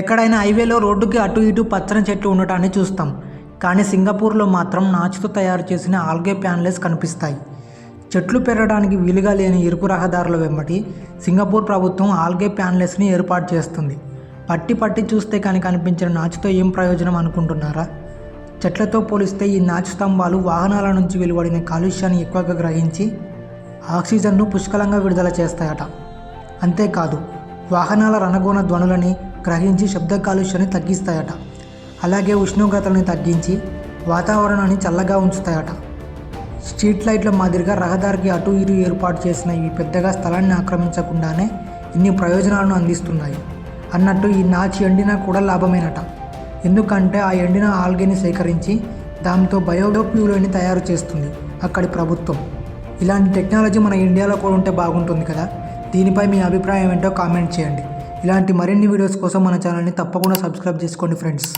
ఎక్కడైనా హైవేలో రోడ్డుకి అటు ఇటు పచ్చని చెట్లు ఉండటాన్ని చూస్తాం. కానీ సింగపూర్లో మాత్రం నాచుతో తయారు చేసిన ఆల్గే ప్యాన్లెస్ కనిపిస్తాయి. చెట్లు పెరగడానికి వీలుగా లేని ఇరుకు రహదారుల వెంబటి సింగపూర్ ప్రభుత్వం ఆల్గే ప్యాన్లెస్ని ఏర్పాటు చేస్తుంది. పట్టి పట్టి చూస్తే కానీ కనిపించిన నాచుతో ఏం ప్రయోజనం అనుకుంటున్నారా? చెట్లతో పోలిస్తే ఈ నాచు స్తంభాలు వాహనాల నుంచి వెలువడిన కాలుష్యాన్ని ఎక్కువగా గ్రహించి ఆక్సిజన్ను పుష్కలంగా విడుదల చేస్తాయట. అంతేకాదు వాహనాల రణగోణ ధ్వనులని గ్రహించి శబ్ద కాలుష్యాన్ని తగ్గిస్తాయట. అలాగే ఉష్ణోగ్రతలను తగ్గించి వాతావరణాన్ని చల్లగా ఉంచుతాయట. స్ట్రీట్ లైట్ల మాదిరిగా రహదారికి అటు ఇటు ఏర్పాటు చేసిన ఇవి పెద్దగా స్థలాన్ని ఆక్రమించకుండానే ఇన్ని ప్రయోజనాలను అందిస్తున్నాయి. అన్నట్టు ఈ నాచి ఎండినా కూడా లాభమేనట. ఎందుకంటే ఆ ఎండిన ఆల్గేని సేకరించి దాంతో బయోఫ్యూలని తయారు చేస్తుంది అక్కడి ప్రభుత్వం. ఇలాంటి టెక్నాలజీ మన ఇండియాలో కూడా ఉంటే బాగుంటుంది కదా? దీనిపై మీ అభిప్రాయం ఏంటో కామెంట్ చేయండి. ఇలాంటి మరిన్ని వీడియోస్ కోసం మన ఛానల్ని తప్పకుండా సబ్స్క్రైబ్ చేసుకోండి ఫ్రెండ్స్.